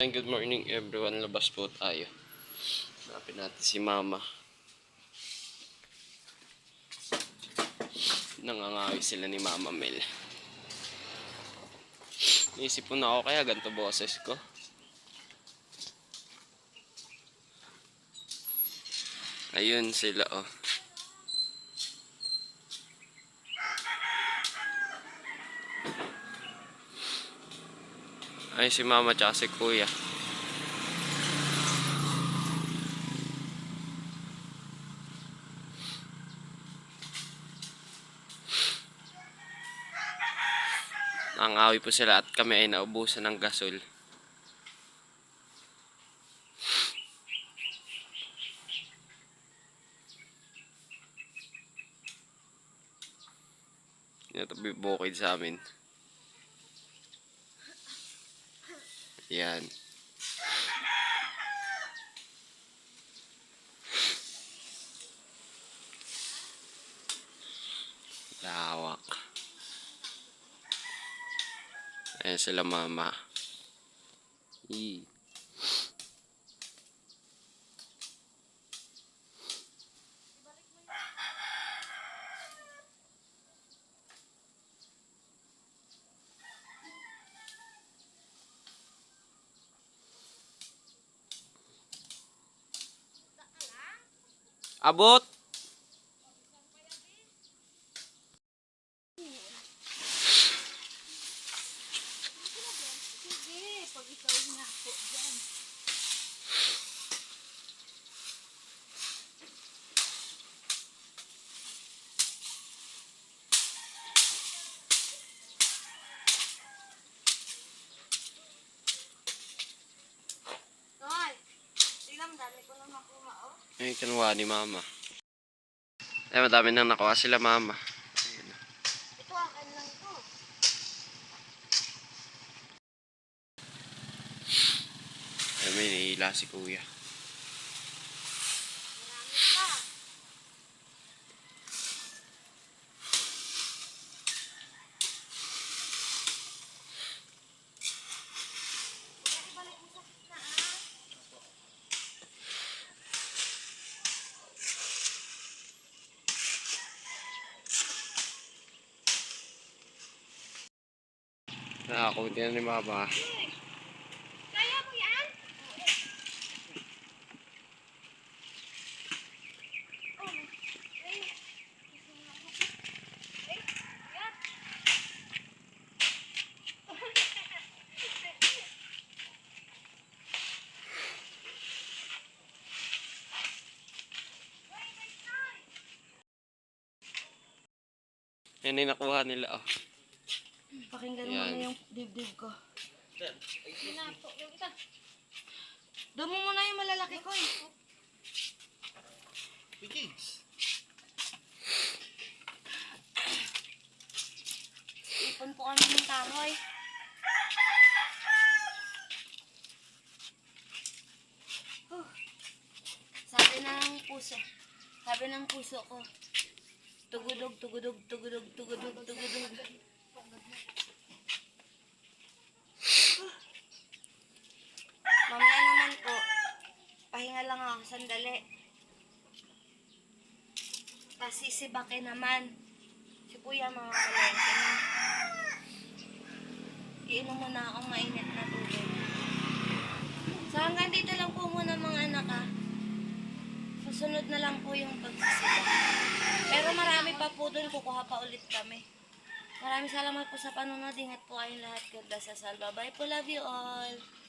And good morning everyone. Labas po tayo. Hanapin natin si Mama. Nangangawi sila ni Mama Mel. Naisip ko na ako kaya ganito boses ko. Ayun sila oh. Ay si Mama tsaka si Kuya. Nangawi po sila at kami ay naubusan ng gasol. Ito bukid sa amin. Yan. Lawak. Ayan sila mama. Yee. Abot! Sige, pag. Toy, tingnan mo, dami ko lang nakuha, oh. Ay, kinuha ni mama. Ay, madami nang nakuha sila mama. Ayun. Ito, akin lang to. Ay, may nahihila si kuya. Marami pa. Kuya, ibalik mo sa gitna, ah. Nakakunti na ni mama. Kaya mo yan? Yan. Ay nakuha nila, oh. Pakinggan mo Yan. na yung dibdib ko. Doon mo muna yung malalaki ko eh. Ipon po kami ng kahoy. Huh. Sabi ng puso. Sabi ng puso ko. Tugudog, tugudog, tugudog, tugudog, tugudog. Mamaya naman po, pahinga lang ako sandali. Tapos sisibakin naman. Si kuya mga kalengke na. Iinom muna akong mainit na tubig. So hanggang dito lang po muna mga anak ah. Susunod na lang po yung pagsisibak. Pero marami pa po doon, kukuha pa ulit kami. Maraming salamat po sa panonood. Ingat po kayong lahat. God bless us. Bye-bye po. Love you all.